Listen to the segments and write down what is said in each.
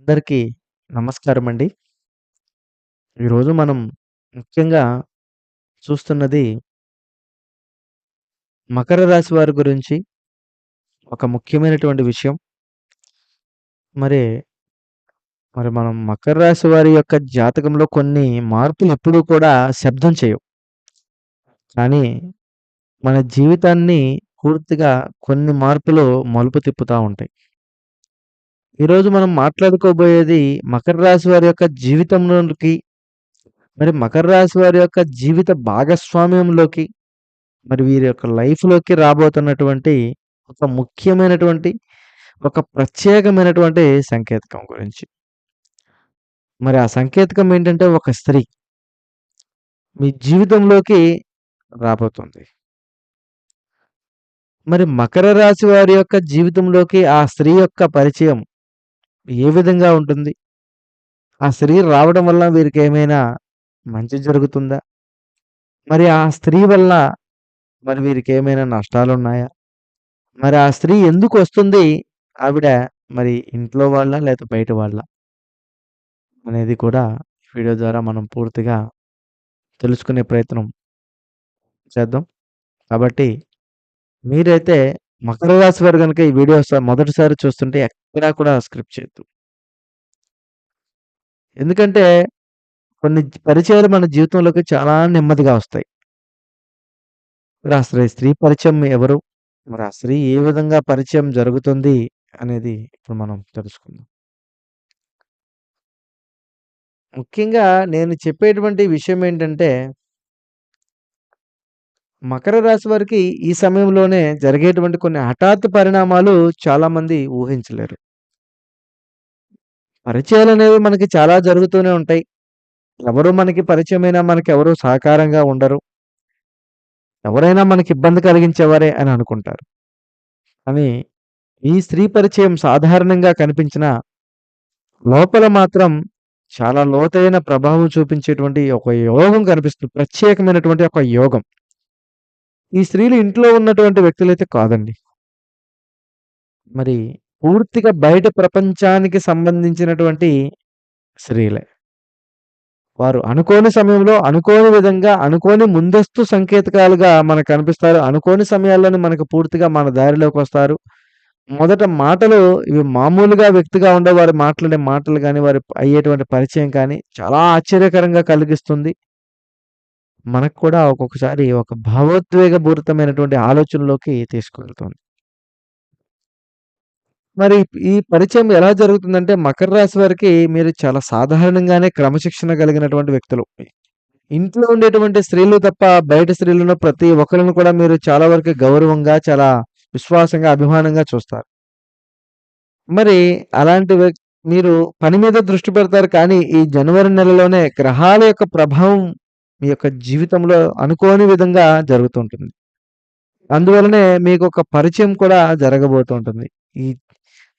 అందరికీ నమస్కారం అండి ఈరోజు మనం ముఖ్యంగా చూస్తున్నది మకర రాశి వారి గురించి ఒక ముఖ్యమైనటువంటి విషయం. మరి, మరి మనం మకర రాశి వారి యొక్క జాతకంలో కొన్ని మార్పులు ఎప్పుడూ కూడా శబ్దం చేయవు. కానీ, మన జీవితాన్ని పూర్తిగా కొన్ని మార్పులు మలుపు తిప్పుతా ఉంటాయి. ఈరోజు మనం మాట్లాడుకోబోయేది మకర రాశి వారి యొక్క జీవితంలోకి మరి మకర రాశి వారి యొక్క జీవిత భాగస్వామ్యంలోకి మరి వీరి యొక్క లైఫ్‌లోకి రాబోతున్నటువంటి ఒక ముఖ్యమైనటువంటి, ఒక ప్రత్యేకమైనటువంటి సంకేతకం గురించి. మరి ఆ సంకేతకం ఏంటంటే ఒక స్త్రీ. మీ జీవితంలోకి రాబోతుంది. మరి మకర రాశి వారి యొక్క జీవితంలోకి ఆ స్త్రీ యొక్క పరిచయం ఏ విధంగా ఉంటుంది? ఆ స్త్రీ రావడం వల్ల వీరికేమైనా మంచి జరుగుతుందా? మరి ఆ స్త్రీ వల్ల మరి వీరికేమైనా నష్టాలున్నాయా? మరి ఆ స్త్రీ ఎందుకు వస్తుంది ఆవిడ మరి ఇంట్లో వాళ్ళ లేతే బయట వాళ్ళ అనేది కూడా వీడియో ద్వారా మనం పూర్తిగా తెలుసుకునే ప్రయత్నం చేద్దాం. కాబట్టి మీరైతే మకర రాశి వారు గనుక ఈ వీడియో మొదటిసారి చూస్తుంటే ఎక్కడా కూడా స్క్రిప్ట్ చేయొద్దు. ఎందుకంటే కొన్ని పరిచయాలు మన జీవితంలోకి చాలా నెమ్మదిగా వస్తాయి. మరి ఆ స్త్రీ పరిచయం ఎవరు? మరి ఆ స్త్రీ ఏ విధంగా పరిచయం జరుగుతుంది? అనేది ఇప్పుడు మనం తెలుసుకుందాం. ముఖ్యంగా నేను చెప్పేటువంటి విషయం ఏంటంటే మకర రాశి వారికి ఈ సమయంలోనే జరిగేటువంటి కొన్ని హఠాత్తు పరిణామాలు చాలామంది ఊహించలేరు. పరిచయాలు అనేవి మనకి చాలా జరుగుతూనే ఉంటాయి. ఎవరు మనకి పరిచయమైనా మనకెవరు సహకారంగా ఉండరు. ఎవరైనా మనకి ఇబ్బంది కలిగించేవారే అని అనుకుంటారు. కానీ ఈ స్త్రీ పరిచయం సాధారణంగా కనిపించినా లోపల మాత్రం చాలా లోతైన ప్రభావం చూపించేటువంటి ఒక యోగం కనిపిస్తుంది. ప్రత్యేకమైనటువంటి ఒక యోగం. ఈ స్త్రీలు ఇంట్లో ఉన్నటువంటి వ్యక్తులైతే కాదండి. మరి పూర్తిగా బయట ప్రపంచానికి సంబంధించినటువంటి స్త్రీలే. వారు అనుకోని సమయంలో, అనుకోని విధంగా, అనుకోని ముందస్తు సంకేతకాలుగా మనకు కనిపిస్తారు. అనుకోని సమయాల్లోనే మనకు పూర్తిగా మన దారిలోకి వస్తారు మొదట మాటలు ఇవి మామూలుగా వ్యక్తిగా ఉండే వారు మాట్లాడే మాటలు కానీ వారి అయ్యేటువంటి పరిచయం కానీ చాలా ఆశ్చర్యకరంగా కలిగిస్తుంది. మనకు కూడా ఒక్కొక్కసారి ఒక భావోద్వేగపూరితమైనటువంటి ఆలోచనలోకి తీసుకువెళ్తుంది. మరి ఈ పరిచయం ఎలా జరుగుతుందంటే మకర రాశి వారికి మీరు చాలా సాధారణంగానే క్రమశిక్షణ కలిగినటువంటి వ్యక్తులు. ఇంట్లో ఉండేటువంటి స్త్రీలు తప్ప బయట స్త్రీలను ప్రతి ఒక్కరిని కూడా మీరు చాలా వరకు గౌరవంగా, చాలా విశ్వాసంగా, అభిమానంగా చూస్తారు. మరి అలాంటి మీరు పని మీద దృష్టి పెడతారు కానీ ఈ జనవరి నెలలోనే గ్రహాల యొక్క ప్రభావం మీ యొక్క జీవితంలో అనుకోని విధంగా జరుగుతుంటుంది. అందువలనే మీకు ఒక పరిచయం కూడా జరగబోతుంటుంది. ఈ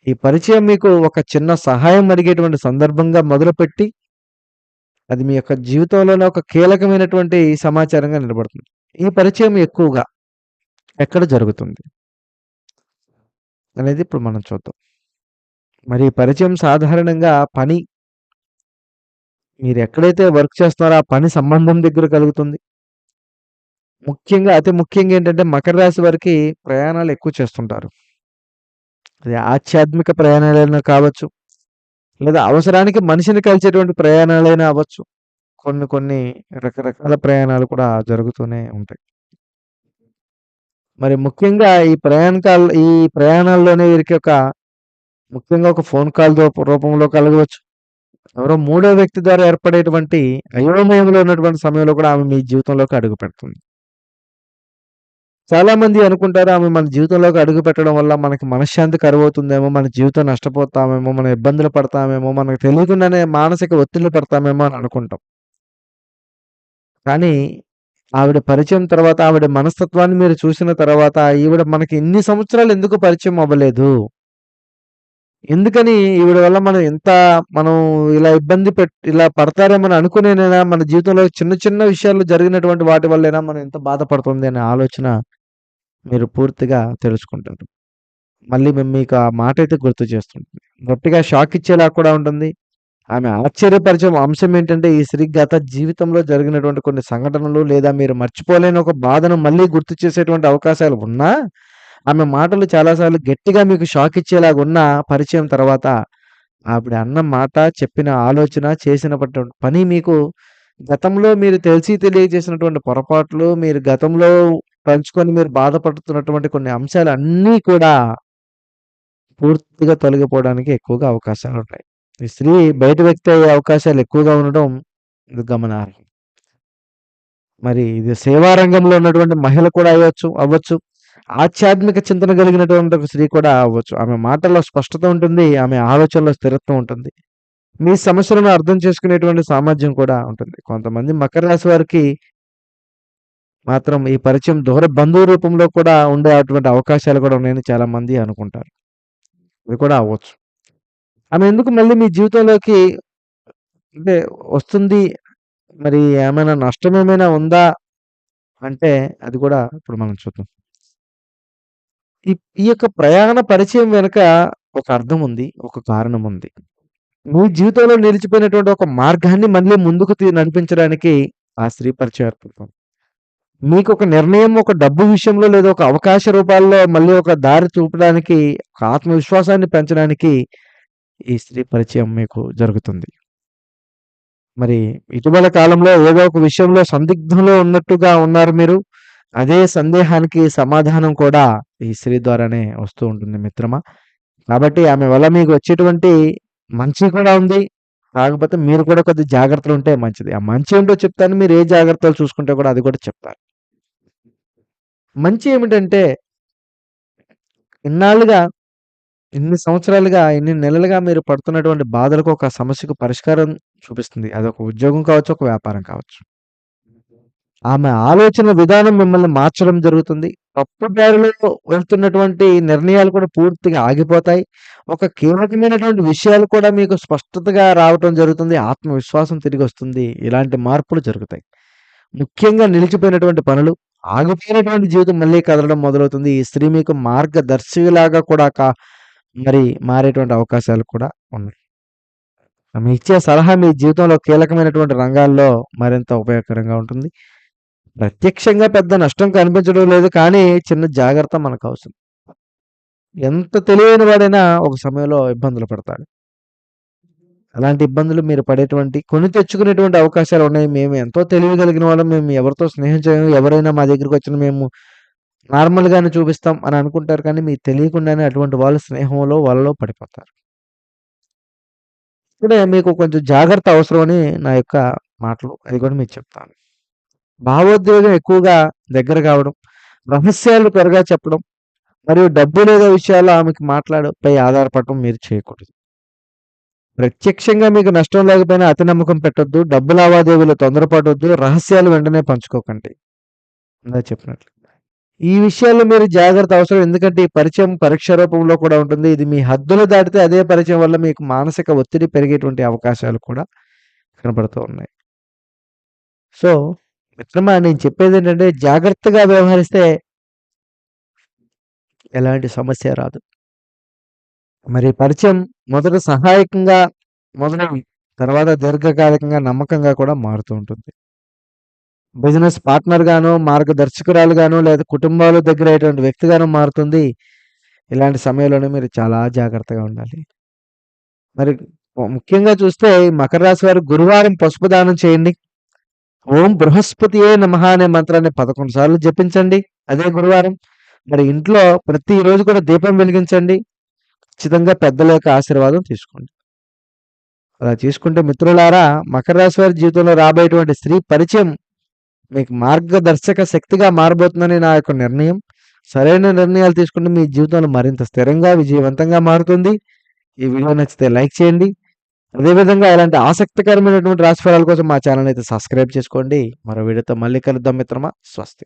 ఈ పరిచయం మీకు ఒక చిన్న సహాయం అడిగేటువంటి సందర్భంగా మొదలుపెట్టి అది మీ యొక్క జీవితంలోనే ఒక కీలకమైనటువంటి సమాచారంగా నిలబడుతుంది. ఈ పరిచయం ఎక్కువగా ఎక్కడ జరుగుతుంది? అనేది ఇప్పుడు మనం చూద్దాం. మరి ఈ పరిచయం సాధారణంగా పని మీరు ఎక్కడైతే వర్క్ చేస్తున్నారో ఆ పని సంబంధం దగ్గర కలుగుతుంది. ముఖ్యంగా అతి ముఖ్యంగా ఏంటంటే మకర రాశి వారికి ప్రయాణాలు ఎక్కువ చేస్తుంటారు. అది ఆధ్యాత్మిక ప్రయాణాలైనా కావచ్చు. లేదా అవసరానికి మనిషిని కలిసేటువంటి ప్రయాణాలైనా అవ్వచ్చు. కొన్ని కొన్ని రకరకాల ప్రయాణాలు కూడా జరుగుతూనే ఉంటాయి. మరి ముఖ్యంగా ఈ ప్రయాణకాల ఈ ప్రయాణాల్లోనే వీరికి ఒక ముఖ్యంగా ఒక ఫోన్ కాల్ రూపంలో కలగవచ్చు. ఎవరో మూడో వ్యక్తి ద్వారా ఏర్పడేటువంటి అయోమయంలో ఉన్నటువంటి సమయంలో కూడా ఆమె మీ జీవితంలోకి చాలా మంది అనుకుంటారు ఆమె మన జీవితంలోకి అడుగుపెట్టడం వల్ల మనకి మనశ్శాంతి కరువవుతుందేమో, మన జీవితం నష్టపోతామేమో, మన ఇబ్బందులు పడతామేమో, మనకు తెలియకుండానే మానసిక ఒత్తిళ్ళు పడతామేమో అని అనుకుంటాం. కానీ ఆవిడ పరిచయం తర్వాత, ఆవిడ మనస్తత్వాన్ని మీరు చూసిన తర్వాత ఈవిడ మనకి ఇన్ని సంవత్సరాలు ఎందుకు పరిచయం అవ్వలేదు? ఎందుకని ఈవిడ వల్ల మనం ఎంత మనం ఇలా ఇబ్బంది పెట్ ఇలా పడతారేమో అనుకునేనైనా మన జీవితంలో చిన్న చిన్న విషయాలు జరిగినటువంటి వాటి వల్లైనా మనం ఎంత బాధపడుతుంది అనే ఆలోచన మీరు పూర్తిగా తెలుసుకుంటారు. మళ్ళీ మేము మీకు ఆ మాట అయితే గుర్తు చేస్తుంటుంది. గట్టిగా షాక్ ఇచ్చేలా కూడా ఉంటుంది. ఆమె ఆశ్చర్యపరిచే అంశం ఏంటంటే ఈ స్త్రీ గత జీవితంలో జరిగినటువంటి కొన్ని సంఘటనలు లేదా మీరు మర్చిపోలేని ఒక బాధను మళ్ళీ గుర్తు చేసేటువంటి అవకాశాలు ఉన్నా, ఆమె మాటలు చాలా సార్లు గట్టిగా మీకు షాక్ ఇచ్చేలాగా ఉన్న పరిచయం తర్వాత ఆవిడ అన్న మాట, చెప్పిన ఆలోచన, చేసినటువంటి పని మీకు గతంలో మీరు తెలిసి తెలియజేసినటువంటి పొరపాట్లు, మీరు గతంలో పంచుకొని మీరు బాధపడుతున్నటువంటి కొన్ని అంశాలు అన్నీ కూడా పూర్తిగా తొలగిపోవడానికి ఎక్కువగా అవకాశాలుంటాయి. ఈ స్త్రీ బయట వ్యక్తి అయ్యే అవకాశాలు ఎక్కువగా ఉండడం ఇది గమనార్హం. మరి ఇది సేవా రంగంలో ఉన్నటువంటి మహిళ కూడా అయ్యొచ్చు అవ్వచ్చు. ఆధ్యాత్మిక చింతన కలిగినటువంటి ఒక స్త్రీ కూడా అవ్వచ్చు. ఆమె మాటల్లో స్పష్టత ఉంటుంది. ఆమె ఆలోచనలో స్థిరత్వం ఉంటుంది. మీ సమస్యలను అర్థం చేసుకునేటువంటి సామర్థ్యం కూడా ఉంటుంది. కొంతమంది మకర రాశి వారికి మాత్రం ఈ పరిచయం దూర బంధువు రూపంలో కూడా ఉండే అటువంటి అవకాశాలు కూడా ఉన్నాయని చాలామంది అనుకుంటారు. ఇవి కూడా అవ్వచ్చు. ఆమె ఎందుకు మళ్ళీ మీ జీవితంలోకి అంటే వస్తుంది. మరి ఏమైనా నష్టం ఏమైనా ఉందా? అంటే అది కూడా ఇప్పుడు మనం చూద్దాం. ఈ ఈ యొక్క ప్రయాణ పరిచయం వెనుక ఒక అర్థం ఉంది. ఒక కారణం ఉంది. మీ జీవితంలో నిలిచిపోయినటువంటి ఒక మార్గాన్ని మళ్ళీ ముందుకు తీ నడిపించడానికి ఆ స్త్రీ పరిచయం ఏర్పడుతుంది. మీకు ఒక నిర్ణయం ఒక డబ్బు విషయంలో లేదా ఒక అవకాశ రూపాల్లో మళ్ళీ ఒక దారి చూపడానికి, ఒక ఆత్మవిశ్వాసాన్ని పెంచడానికి ఈ స్త్రీ పరిచయం మీకు జరుగుతుంది. మరి ఇటీవల కాలంలో ఏదో ఒక విషయంలో సందిగ్ధంలో ఉన్నట్టుగా ఉన్నారు మీరు. అదే సందేహానికి సమాధానం కూడా ఈ స్త్రీ ద్వారానే వస్తూ ఉంటుంది మిత్రమా. కాబట్టి ఆమె వల్ల మీకు వచ్చేటువంటి మంచి కూడా ఉంది. కాకపోతే మీరు కూడా కొద్దిగా జాగ్రత్తలు ఉంటే మంచిది. ఆ మంచి ఏంటో చెప్తాను. మీరు ఏ జాగ్రత్తలు చూసుకుంటే కూడా అది కూడా చెప్తారు మంచి ఏమిటంటే ఇన్నాళ్ళుగా ఇన్ని సంవత్సరాలుగా, ఇన్ని నెలలుగా మీరు పడుతున్నటువంటి బాధలకు ఒక సమస్యకు పరిష్కారం చూపిస్తుంది. అదొక ఉద్యోగం కావచ్చు, ఒక వ్యాపారం కావచ్చు. ఆమె ఆలోచన విధానం మిమ్మల్ని మార్చడం జరుగుతుంది. తప్పు దారిలో వెళ్తున్నటువంటి నిర్ణయాలు కూడా పూర్తిగా ఆగిపోతాయి. ఒక కీలకమైనటువంటి విషయాలు కూడా మీకు స్పష్టతగా రావటం జరుగుతుంది. ఆత్మవిశ్వాసం తిరిగి వస్తుంది ఇలాంటి మార్పులు జరుగుతాయి. ముఖ్యంగా నిలిచిపోయినటువంటి పనులు, ఆగిపోయినటువంటి జీవితం మళ్ళీ కదలడం మొదలవుతుంది. ఈ స్త్రీ మీకు మార్గదర్శిలాగా కూడా కా మరి మారేటువంటి అవకాశాలు కూడా ఉన్నాయి. ఆమె ఇచ్చే సలహా మీ జీవితంలో కీలకమైనటువంటి రంగాల్లో మరింత ఉపయోగకరంగా ఉంటుంది. ప్రత్యక్షంగా పెద్ద నష్టం కనిపించడం లేదు. కానీ చిన్న జాగ్రత్త మనకు అవసరం ఎంత తెలివైన వాడైనా ఒక సమయంలో ఇబ్బందులు పడతాడు. అలాంటి ఇబ్బందులు మీరు పడేటువంటి కొని తెచ్చుకునేటువంటి అవకాశాలు ఉన్నాయి. మేము ఎంతో తెలివి కలిగిన వాళ్ళం. మేము ఎవరితో స్నేహం చేయము. ఎవరైనా మా దగ్గరికొచ్చినా మేము నార్మల్‌గానే చూపిస్తాం అని అనుకుంటారు. కానీ మీకు తెలియకుండానే అటువంటి వాళ్ళు స్నేహంలో, వాళ్ళలో పడిపోతారు. ఇక్కడే మీకు కొంచెం జాగ్రత్త అవసరమని నా యొక్క మాటలు. అది కూడా మీకు చెప్తాను. భావోద్వేగం ఎక్కువగా దగ్గర కావడం, రహస్యాలు త్వరగా చెప్పడం మరియు డబ్బు లేదా విషయాలు ఆమెకి మాట్లాడపై ఆధారపడటం మీరు చేయకూడదు. ప్రత్యక్షంగా మీకు నష్టం లేకపోయినా అతి నమ్మకం పెట్టొద్దు. డబ్బు లావాదేవీలు తొందరపడొద్దు. రహస్యాలు వెంటనే పంచుకోకండి. ఇందాక చెప్పినట్లు. ఈ విషయాల్లో మీరు జాగ్రత్త అవసరం. ఎందుకంటే ఈ పరిచయం పరీక్ష రూపంలో కూడా ఉంటుంది. ఇది మీ హద్దులు దాటితే అదే పరిచయం వల్ల మీకు మానసిక ఒత్తిడి పెరిగేటువంటి అవకాశాలు కూడా కనపడుతూ ఉన్నాయి. సో, మిత్రమా నేను చెప్పేది ఏంటంటే జాగ్రత్తగా వ్యవహరిస్తే ఎలాంటి సమస్య రాదు. మరి పరిచయం మొదట సహాయకంగా మొదలై తర్వాత దీర్ఘకాలికంగా నమ్మకంగా కూడా మారుతూ ఉంటుంది. బిజినెస్ పార్ట్నర్‌గానో, మార్గదర్శకురాలుగానో లేదా కుటుంబాల దగ్గరయ్యేటువంటి వ్యక్తిగానో మారుతుంది. ఇలాంటి సమయంలోనే మీరు చాలా జాగ్రత్తగా ఉండాలి. మరి ముఖ్యంగా చూస్తే మకర రాశి వారు గురువారం పసుపు దానం చేయండి. ఓం బృహస్పతియే నమః అనే మంత్రాన్ని 11 సార్లు జపించండి. అదే గురువారం. మరి ఇంట్లో ప్రతిరోజు కూడా దీపం వెలిగించండి. ఖచ్చితంగా పెద్దల యొక్క ఆశీర్వాదం తీసుకోండి. అలా చేసుకుంటే మిత్రులారా మకర రాశి వారి జీవితంలో రాబోయేటువంటి స్త్రీ పరిచయం మీకు మార్గదర్శక శక్తిగా మారబోతుందని నా యొక్క నిర్ణయం. సరైన నిర్ణయాలు తీసుకుంటే మీ జీవితంలో మరింత స్థిరంగా, విజయవంతంగా మారుతుంది. ఈ వీడియో నచ్చితే లైక్ చేయండి. అదేవిధంగా ఇలాంటి ఆసక్తికరమైనటువంటి రాశిఫలాల కోసం మా ఛానల్ అయితే సబ్స్క్రైబ్ చేసుకోండి. మరో వీడియోతో మళ్ళీ కలుద్దాం మిత్రమా. స్వస్తి.